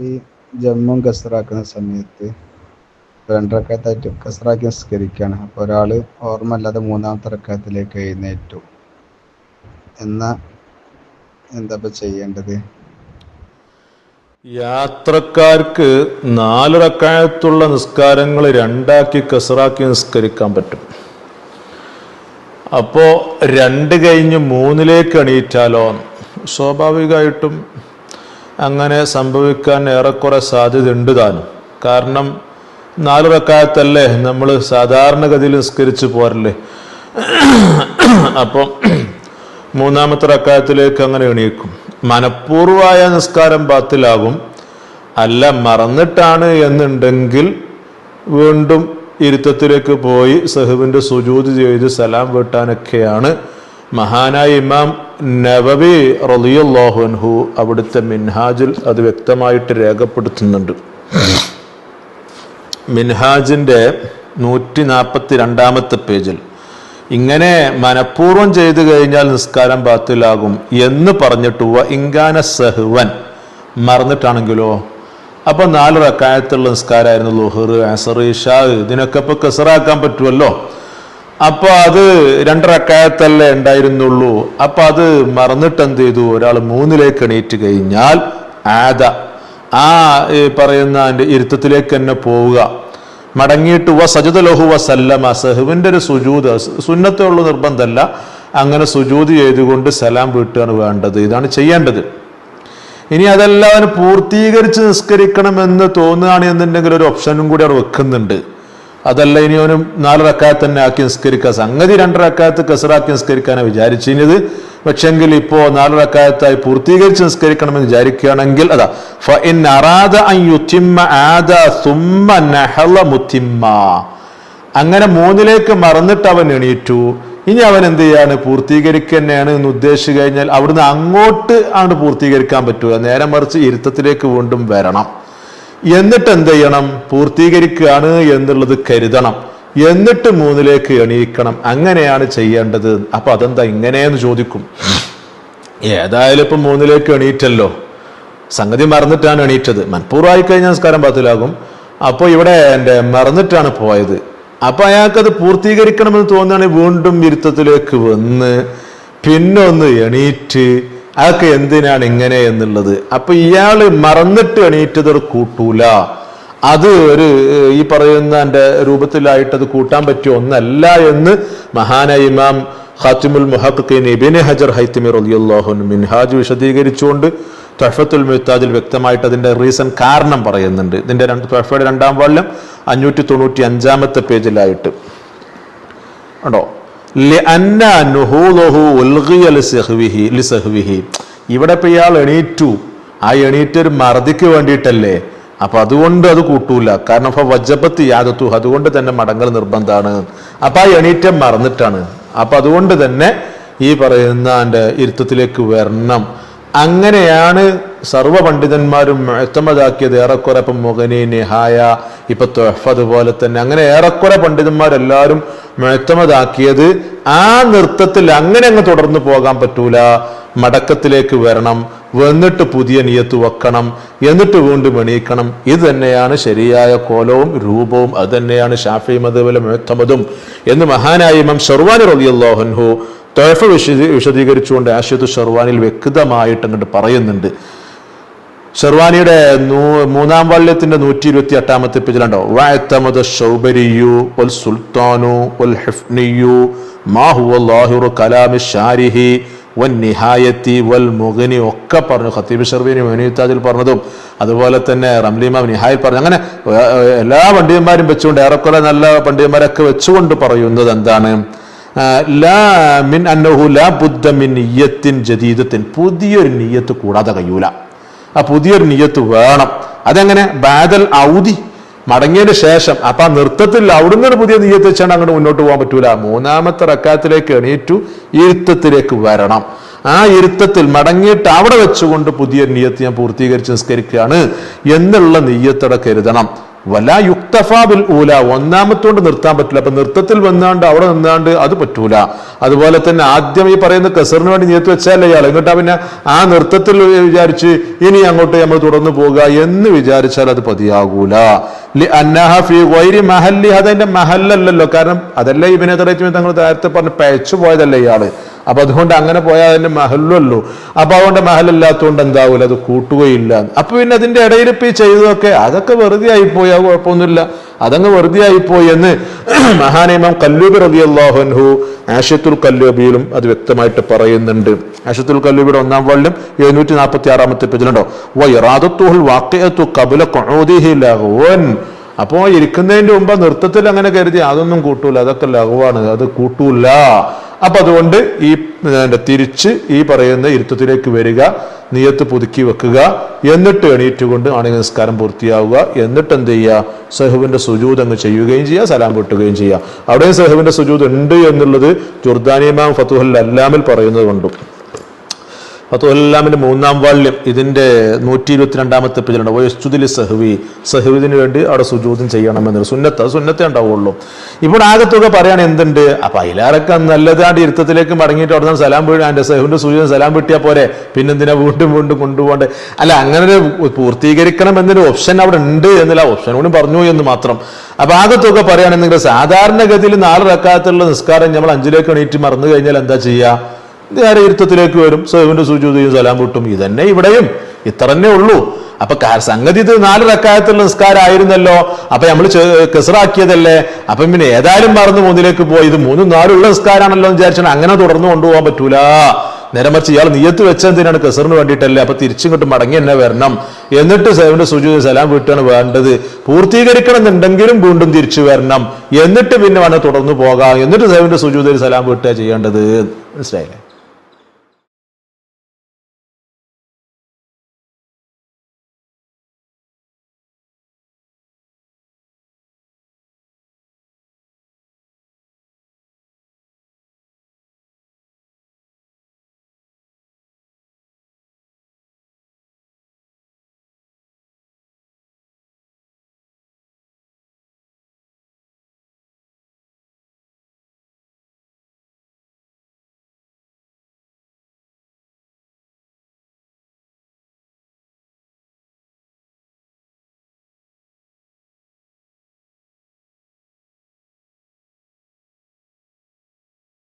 ഈ ജമ്മും കസറാക്കുന്ന സമയത്ത് രണ്ടരക്കത്തായിട്ട് കസറാക്കി നിസ്കരിക്കുകയാണ് അപ്പോൾ ഒരാൾ ഓർമ്മയില്ലാതെ മൂന്നാമത്തെ റക്കാത്തിലേക്ക് എഴുന്നേറ്റു. എന്നാ എന്താ ചെയ്യേണ്ടത്? യാത്രക്കാർക്ക് നാല് റക്കായത്തുള്ള നിസ്കാരങ്ങൾ രണ്ടാക്കി കസറാക്കി നിസ്കരിക്കാൻ പറ്റും. അപ്പോൾ രണ്ട് കഴിഞ്ഞ് മൂന്നിലേക്ക് എണീറ്റാലോ സ്വാഭാവികമായിട്ടും അങ്ങനെ സംഭവിക്കാൻ ഏറെക്കുറെ സാധ്യത ഉണ്ട് താനും. കാരണം നാല് റക്കായത്തല്ലേ? നമ്മൾ സാധാരണഗതിയിൽ നിസ്കരിച്ചു പോരല്ലേ? അപ്പം മൂന്നാമത്തെ റക്കായത്തിലേക്ക് അങ്ങനെ എണീക്കും. മനഃപൂർവമായ നിസ്കാരം ബാത്തിലാകും. അല്ല മറന്നിട്ടാണ് എന്നുണ്ടെങ്കിൽ വീണ്ടും ഇരുത്തത്തിലേക്ക് പോയി സഹുവിന്റെ സുജൂത് ചെയ്ത് സലാം വീട്ടാനൊക്കെയാണ് മഹാനായ ഇമാം നവബി റലിയല്ലാഹുൻഹു അവിടുത്തെ മിൻഹാജിൽ അത് വ്യക്തമായിട്ട് രേഖപ്പെടുത്തുന്നുണ്ട്. മിൻഹാജിന്റെ നൂറ്റി നാൽപ്പത്തി രണ്ടാമത്തെ പേജിൽ ഇങ്ങനെ മനഃപൂർവം ചെയ്തു കഴിഞ്ഞാൽ നിസ്കാരം ബാത്തിലാകും എന്ന് പറഞ്ഞിട്ട് ഇങ്കാന സഹുവൻ മറന്നിട്ടാണെങ്കിലോ? അപ്പൊ നാല് റക്കായത്തുള്ള നിസ്കാരമായിരുന്നു ലുഹർ അസർ ഇഷാ ഇതിനൊക്കെ ഇപ്പൊ കസറാക്കാൻ പറ്റുമല്ലോ അപ്പൊ അത് രണ്ടരക്കായത്തല്ലേ ഉണ്ടായിരുന്നുള്ളൂ. അപ്പൊ അത് മറന്നിട്ട് എന്ത് ചെയ്തു ഒരാൾ മൂന്നിലേക്ക് എണീറ്റ് കഴിഞ്ഞാൽ ആദ. ആ പറയുന്ന അതിന്റെ ഇരുത്തത്തിലേക്ക് തന്നെ പോവുക. മടങ്ങിയിട്ട് വ സജിത ലഹു വ സല്ലമ. സഹുവിന്റെ ഒരു സുജൂത് സുന്നത്തുള്ള നിർബന്ധമല്ല അങ്ങനെ സുജൂത് ചെയ്തുകൊണ്ട് സലാം വീട്ടുകയാണ് വേണ്ടത്. ഇതാണ് ചെയ്യേണ്ടത്. ഇനി അതെല്ലാം പൂർത്തീകരിച്ച് നിസ്കരിക്കണമെന്ന് തോന്നുകയാണ് എന്നുണ്ടെങ്കിൽ ഒരു ഓപ്ഷനും കൂടി അവിടെ വെക്കുന്നുണ്ട്. അതല്ല ഇനി അവന് നാല് തന്നെ ആക്കി നിസ്കരിക്കുക സംഗതി രണ്ട് കസറാക്കി നിസ്കരിക്കാനാണ് വിചാരിച്ചിരുന്നത്. പക്ഷെങ്കിൽ ഇപ്പോ നാല് റക്കായത്തായി പൂർത്തീകരിച്ച് നിസ്കരിക്കണമെന്ന് വിചാരിക്കുകയാണെങ്കിൽ അതാ ഫ ഇൻ അങ്ങനെ മൂന്നിലേക്ക് മറന്നിട്ട് അവൻ എണീറ്റു. ഇനി അവൻ എന്ത് ചെയ്യാണ്? പൂർത്തീകരിക്കുക തന്നെയാണ് എന്ന് ഉദ്ദേശിച്ചു കഴിഞ്ഞാൽ അവിടുന്ന് അങ്ങോട്ട് ആണ് പൂർത്തീകരിക്കാൻ പറ്റുക. നേരെ മറിച്ച് ഇരുത്തത്തിലേക്ക് വീണ്ടും വരണം. എന്നിട്ട് എന്ത് ചെയ്യണം? പൂർത്തീകരിക്കുകയാണ് എന്നുള്ളത് കരുതണം. എന്നിട്ട് മൂന്നിലേക്ക് എണീക്കണം. അങ്ങനെയാണ് ചെയ്യേണ്ടത്. അപ്പൊ അതെന്താ ഇങ്ങനെയെന്ന് ചോദിക്കും. ഏതായാലും ഇപ്പൊ മൂന്നിലേക്ക് എണീറ്റല്ലോ. സംഗതി മറന്നിട്ടാണ് എണീറ്റത്. മനഃപൂർവമായി കഴിഞ്ഞാൽ സംസ്കാരം പത്തിലാകും അപ്പോൾ ഇവിടെ എന്റെ മറന്നിട്ടാണ് പോയത്. അപ്പൊ അയാൾക്കത് പൂർത്തീകരിക്കണമെന്ന് തോന്നുകയാണെങ്കിൽ വീണ്ടും ഇരുത്തത്തിലേക്ക് വന്ന് പിന്നൊന്ന് എണീറ്റ് അതൊക്കെ എന്തിനാണ് ഇങ്ങനെ എന്നുള്ളത്? അപ്പൊ ഇയാൾ മറന്നിട്ട് എണീറ്റത് ഒരു കൂട്ടൂല. അത് ഒരു ഈ പറയുന്ന എന്റെ രൂപത്തിലായിട്ട് അത് കൂട്ടാൻ പറ്റിയ ഒന്നല്ല എന്ന് മഹാനായ ഇമാം ഖാത്തിമുൽ മുഹഖീൻ ഹജർ ഹൈത്തിമി റളിയല്ലാഹു അൻഹു മിൻഹാജ് വിശദീകരിച്ചുകൊണ്ട് ത്വഹഫത്തുൽ മുഹ്താജിൽ വ്യക്തമായിട്ട് അതിന്റെ റീസൺ കാരണം പറയുന്നുണ്ട്. ഇതിന്റെ രണ്ട് ത്വഹഫയുടെ രണ്ടാം വാള്യം അഞ്ഞൂറ്റി തൊണ്ണൂറ്റി അഞ്ചാമത്തെ പേജിലായിട്ട്. ഉണ്ടോ? ഇവിടെ ഇപ്പൊ ഇയാൾ എണീറ്റു. ആ എണീറ്റ് ഒരു മറതിക്ക് വേണ്ടിയിട്ടല്ലേ? അപ്പൊ അതുകൊണ്ട് അത് കൂട്ടൂല. കാരണം ഇപ്പൊ വജപത്ത് യാദത്തു. അതുകൊണ്ട് തന്നെ മടങ്ങൾ നിർബന്ധമാണ് അപ്പൊ ആ എണീറ്റം മറന്നിട്ടാണ്. അപ്പൊ അതുകൊണ്ട് തന്നെ ഈ പറയുന്ന എന്റെ ഇരുത്തത്തിലേക്ക് വരണം. അങ്ങനെയാണ് സർവ പണ്ഡിതന്മാരും എത്തമതാക്കിയത് ഏറെക്കുറെ ഇപ്പം മുഖനി നിഹായ ഇപ്പൊ തൊഹഫ് അതുപോലെ തന്നെ. അങ്ങനെ ഏറെക്കുറെ പണ്ഡിതന്മാരെല്ലാവരും മെഴുത്തമതാക്കിയത് ആ നൃത്തത്തിൽ അങ്ങനെ അങ്ങ് തുടർന്ന് പോകാൻ പറ്റൂല. മടക്കത്തിലേക്ക് വരണം. വന്നിട്ട് പുതിയ നിയത്ത് വെക്കണം. എന്നിട്ട് വീണ്ടും എണീക്കണം. ഇത് തന്നെയാണ് ശരിയായ കോലവും രൂപവും. അത് തന്നെയാണ് ഷാഫി മതബിലെ മുഴത്തമതും എന്ന് മഹാനായ ഇമാം ഷർവാനി റളിയല്ലാഹുൻഹു തൊഴഫ് വിശദീ വിശദീകരിച്ചുകൊണ്ട് ആശയത്ത് ഷർവാനിൽ വ്യക്തമായിട്ട് അങ്ങോട്ട് പറയുന്നുണ്ട്. ഷെർവാനിയുടെ നൂ- മൂന്നാം വാള്യത്തിന്റെ നൂറ്റി ഇരുപത്തി എട്ടാമത്തെ പേജിലുണ്ടോ വായത്തമത ഷൗബരിയു വൽ സുൽത്താനു വൽ ഹിഫ്നിയു മാഹു ലാഹിറു കലാമി ഷാരിഹി വൻ നിഹായത്തി വൽ മുഗനി ഒക്കെ പറഞ്ഞു. ഖത്തീബ് ഷർവീനി മൊനീത്താജിൽ പറഞ്ഞതും അതുപോലെ തന്നെ റംലീമ നിഹായിൽ പറഞ്ഞു. അങ്ങനെ എല്ലാ പണ്ഡിതന്മാരും വെച്ചുകൊണ്ട് ഏറെക്കുറെ നല്ല പണ്ഡിതന്മാരൊക്കെ വെച്ചുകൊണ്ട് പറയുന്നത് എന്താണ്? മിൻ അന്നഹു ലാ മിൻ പുതിയൊരു നിയ്യത്ത് കൂടാതെ കഴിയൂല. ആ പുതിയൊരു നിയ്യത്ത് വേണം. അതെങ്ങനെ? ബാദൽ ഔദി. മടങ്ങിയതിന് ശേഷം. അപ്പൊ ആ നൃത്തത്തിൽ അവിടുന്ന് ഒരു പുതിയ നീയത്ത് വെച്ചാണ് അങ്ങോട്ട് മുന്നോട്ട് പോകാൻ പറ്റൂല. മൂന്നാമത്തെ റക്കാത്തിലേക്ക് എണീറ്റു. ഇരുത്തത്തിലേക്ക് വരണം. ആ ഇരുത്തത്തിൽ മടങ്ങിയിട്ട് അവിടെ വെച്ചുകൊണ്ട് പുതിയ നീയത്ത് ഞാൻ പൂർത്തീകരിച്ച് നിസ്കരിക്കുകയാണ്. എന്നുള്ള നീയത്തട കരുതണം. വല യുക്തഫാബിൽ ഊല. ഒന്നാമത്തോണ്ട് നിർത്താൻ പറ്റില്ല അപ്പൊ നൃത്തത്തിൽ വന്നാണ്ട് അവിടെ നിന്നാണ്ട് അത് പറ്റൂല. അതുപോലെ തന്നെ ആദ്യം ഈ പറയുന്ന കസറിന് വേണ്ടി നീത്ത് വെച്ചാലേ അയാൾ എന്നിട്ടാ പിന്നെ ആ നൃത്തത്തിൽ വിചാരിച്ച് ഇനി അങ്ങോട്ട് നമ്മൾ തുടർന്ന് പോകുക എന്ന് വിചാരിച്ചാൽ അത് പതിയാകൂല. മഹല്ലി. അതിന്റെ മഹല്ലല്ലോ കാരണം അതല്ലേ ഇവനെ തടയത്തിന് തങ്ങൾ നേരത്തെ പറഞ്ഞ് പയച്ചു പോയതല്ലേ ഇയാൾ. അപ്പൊ അതുകൊണ്ട് അങ്ങനെ പോയാൽ അതിന്റെ മഹലല്ലോ അപ്പൊ അതുകൊണ്ട് മഹലല്ലാത്തതുകൊണ്ട് എന്താവില്ല അത് കൂട്ടുകയില്ല. അപ്പൊ പിന്നെ അതിന്റെ ഇടയിൽ ഇപ്പം ചെയ്തതൊക്കെ അതൊക്കെ വെറുതെ ആയിപ്പോയി അത് കുഴപ്പമൊന്നുമില്ല. അതങ്ങ് വെറുതെ ആയിപ്പോയി എന്ന് മഹാനിയമം കല്ലൂബി റബി അള്ളാഹുൻഹു ആഷത്തുൽ കല്ലൂബിയിലും അത് വ്യക്തമായിട്ട് പറയുന്നുണ്ട്. ആഷത്തുൽ കല്ലൂബിയുടെ ഒന്നാം വാളിലും എഴുന്നൂറ്റി നാൽപ്പത്തി ആറാമത്തെ പേജിലുണ്ടോ വൈറാദത്തുൽ വാക്കയത്തു കബുല കൊഴോദിഹി ലഹുവൻ അപ്പോ ഇരിക്കുന്നതിന്റെ മുമ്പ് നൃത്തത്തിൽ അങ്ങനെ കരുതി അതൊന്നും കൂട്ടൂല അതൊക്കെ ലഘുവാണ് അത് കൂട്ടൂല. അപ്പൊ അതുകൊണ്ട് ഈ തിരിച്ച് ഈ പറയുന്ന ഇരുത്തത്തിലേക്ക് വരിക നിയത്ത് പുതുക്കി വെക്കുക എന്നിട്ട് എണീറ്റ് കൊണ്ട് ആണെങ്കിൽ നിസ്കാരം പൂർത്തിയാവുക എന്നിട്ട് എന്ത് ചെയ്യുക? സഹുവിന്റെ സുജൂത് അങ്ങ് ചെയ്യുകയും ചെയ്യുക സലാം വിട്ടുകയും ചെയ്യുക. അവിടെയും സഹുവിന്റെ സുജൂത് ഉണ്ട് എന്നുള്ളത് ജുർദാനിയമാം ഫത്തുഹൽ അല്ലാമിൽ പറയുന്നത് കൊണ്ടും. ഫത്തുഹല്ലാമിന്റെ മൂന്നാം വാള്യം ഇതിന്റെ നൂറ്റി ഇരുപത്തിരണ്ടാമത്തെ പേജിലുണ്ട് വയസ്തുതിൽ സഹവി. സഹുവിന് വേണ്ടി അവിടെ സുജൂതം ചെയ്യണമെന്നൊരു സുന്നത്ത്. സുന്നത്തേ ഉണ്ടാവുള്ളൂ. ഇവിടെ ആകെ തുക പറയാണ് എന്തുണ്ട്? അപ്പൊ അതിലാരൊക്കെ നല്ലതാണ്ട് ഇരുത്തത്തിലേക്ക് മടങ്ങിയിട്ട് അവിടെ നിന്ന് സലാം വീഴാൻ എന്റെ സഹുവിന്റെ സൂചന സലാം വിട്ടിയാൽ പോരെ. പിന്നെന്തിനാ വീണ്ടും വീണ്ടും കൊണ്ടുപോകണ്ടേ? അല്ല അങ്ങനെ ഒരു പൂർത്തീകരിക്കണം എന്നൊരു ഓപ്ഷൻ അവിടെ ഉണ്ട് എന്നുള്ള ഓപ്ഷൻ കൂടി പറഞ്ഞു എന്ന് മാത്രം. അപ്പൊ ആകെ തുക പറയുകയാണെന്നെങ്കിൽ സാധാരണഗതിയിൽ നാല് റക്കാത്തുള്ള നിസ്കാരം നമ്മൾ അഞ്ചിലേക്ക് എണീറ്റ് മറന്നു കഴിഞ്ഞാൽ എന്താ ചെയ്യുക നേരെ ഇരുത്തത്തിലേക്ക് വരും? സഹുവിന്റെ സുജൂതിയും സലാം കൂട്ടും ഇതന്നെ ഇവിടെയും. ഇത്ര തന്നെ ഉള്ളൂ. അപ്പൊ സംഗതി ഇത് നാല് റക്കായത്തുള്ള നിസ്കാരമായിരുന്നല്ലോ അപ്പൊ നമ്മൾ കെസറാക്കിയതല്ലേ? അപ്പം പിന്നെ ഏതായാലും മറന്ന് മൂന്നിലേക്ക് പോയി. ഇത് മൂന്നും നാലുള്ള നിസ്കാരമാണല്ലോ എന്ന് വിചാരിച്ചാൽ അങ്ങനെ തുടർന്ന് കൊണ്ടുപോകാൻ പറ്റൂല. നേരെ മറിച്ച് ഇയാൾ നീയത്ത് വെച്ചെന്തിനാണ് കെസറിന് വേണ്ടിയിട്ടല്ലേ? അപ്പൊ തിരിച്ചിങ്ങോട്ട് മടങ്ങി തന്നെ വരണം. എന്നിട്ട് സേവന്റെ സുജു സലാം വീട്ടാണ് വേണ്ടത്. പൂർത്തീകരിക്കണം എന്നുണ്ടെങ്കിലും വീണ്ടും തിരിച്ചു വരണം. എന്നിട്ട് പിന്നെ വേണം തുടർന്ന് പോകാം. എന്നിട്ട് സേവന്റെ സുജൂതിൽ സലാം വീട്ടുക ചെയ്യേണ്ടത്. മനസ്സിലായില്ലേ?